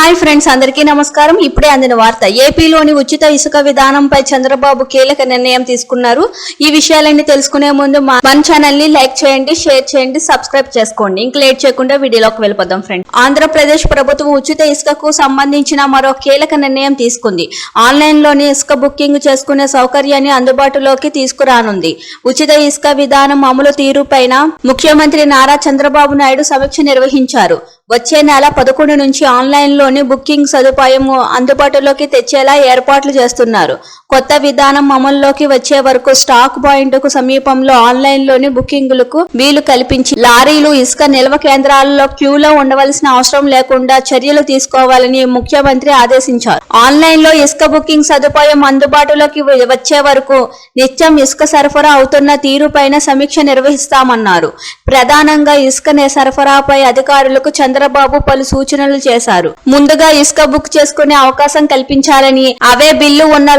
Hi friends అందరికీ నమస్కారం. ఇప్పుడే అందిన వార్త. ఏపీలోని ఉచిత ఇసుక విధానంపై చంద్రబాబు కీలక నిర్ణయం తీసుకున్నారు. ఈ విషయాలన్నీ తెలుసుకునే ముందు మన ఛానల్ని లైక్ చేయండి షేర్ చేయండి సబ్స్క్రైబ్ చేసుకోండి. ఇంక లేట్ చేయకుండా వీడియోలోకి వెళ్ళిపోదాం ఫ్రెండ్ ఆంధ్రప్రదేశ్ ప్రభుత్వం ఉచిత ఇసుకకు సంబంధించిన మరో కీలక నిర్ణయం తీసుకుంది. ఆన్లైన్లోని ఇసుక బుకింగ్ చేసుకునే సౌకర్యాన్ని అందుబాటులోకి తీసుకురానుంది. ఉచిత ఇసుక విధానం అమలు తీరుపైన ముఖ్యమంత్రి నారా చంద్రబాబు నాయుడు సమీక్ష నిర్వహించారు. వచ్చే నెల పదకొండు నుంచి ఆన్లైన్లోనే బుకింగ్ సదుపాయం అందుబాటులోకి తెచ్చేలా ఏర్పాట్లు చేస్తున్నారు. కొత్త విధానం అమల్లోకి వచ్చే వరకు స్టాక్ పాయింట్కు సమీపంలో ఆన్లైన్లోని బుకింగులకు వీలు కల్పించి లారీలు ఇసుక నిల్వ కేంద్రాలలో క్యూలో ఉండవలసిన అవసరం లేకుండా చర్యలు తీసుకోవాలని ముఖ్యమంత్రి ఆదేశించారు. ఆన్లైన్లో ఇసుక బుకింగ్ సదుపాయం అందుబాటులోకి వచ్చే వరకు నిత్యం ఇసుక సరఫరా అవుతున్న తీరుపైన సమీక్ష నిర్వహిస్తామన్నారు. ప్రధానంగా ఇసుక సరఫరాపై అధికారులకు చంద్రబాబు పలు సూచనలు చేశారు. ముందుగా ఇసుక బుక్ చేసుకునే అవకాశం కల్పించాలని అవే బిల్లు ఉన్న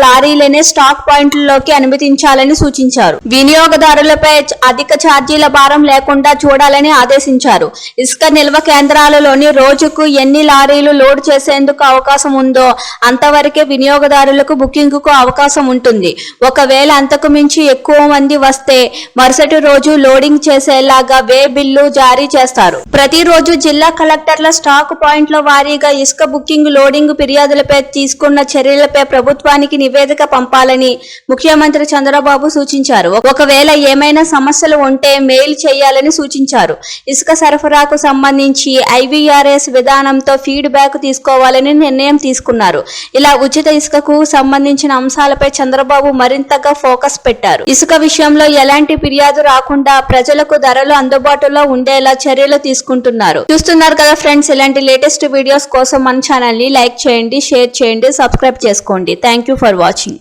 లారీలనే స్టాక్ పాయింట్లలోకి అనుమతించాలని సూచించారు. వినియోగదారులపై అధిక ఛార్జీల భారం లేకుండా చూడాలని ఆదేశించారు. ఇసుక నిల్వ కేంద్రాలలోని రోజుకు ఎన్ని లారీలు లోడ్ చేసేందుకు అవకాశం ఉందో అంతవరకే వినియోగదారులకు బుకింగ్కు అవకాశం ఉంటుంది. ఒకవేళ అంతకు మించి ఎక్కువ మంది వస్తే మరుసటి రోజు లోడింగ్ చేసేలాగా వే బిల్లు జారీ చేస్తారు. ప్రతిరోజు జిల్లా కలెక్టర్ల స్టాక్ పాయింట్ల వారీగా ఇసుక బుకింగ్ లోడింగ్ ఫిర్యాదులపై తీసుకున్న చర్యలపై ప్రభుత్వానికి నివేదిక పంపాలని ముఖ్యమంత్రి చంద్రబాబు సూచించారు. ఒకవేళ ఏమైనా సమస్యలు ఉంటే మెయిల్ చేయాలని సూచించారు. ఇసుక సరఫరాకు సంబంధించి ఐవీఆర్ఎస్ విధానంతో ఫీడ్బ్యాక్ తీసుకోవాలని నిర్ణయం తీసుకున్నారు. ఇలా ఉచిత ఇసుకకు సంబంధించిన అంశాలపై చంద్రబాబు మరింతగా ఫోకస్ పెట్టారు. ఇసుక విషయంలో ఎలాంటి ఫిర్యాదు రాకుండా ప్రజలకు ధరలు అందుబాటులో ఉండేలా చర్యలు తీసుకుంటున్నారు. చూస్తున్నారు కదా ఫ్రెండ్స్ ఇలాంటి లేటెస్ట్ వీడియోస్ కోసం మన ఛానల్ని లైక్ చేయండి షేర్ చేయండి సబ్స్క్రైబ్ చేసుకోండి. Thank you for watching.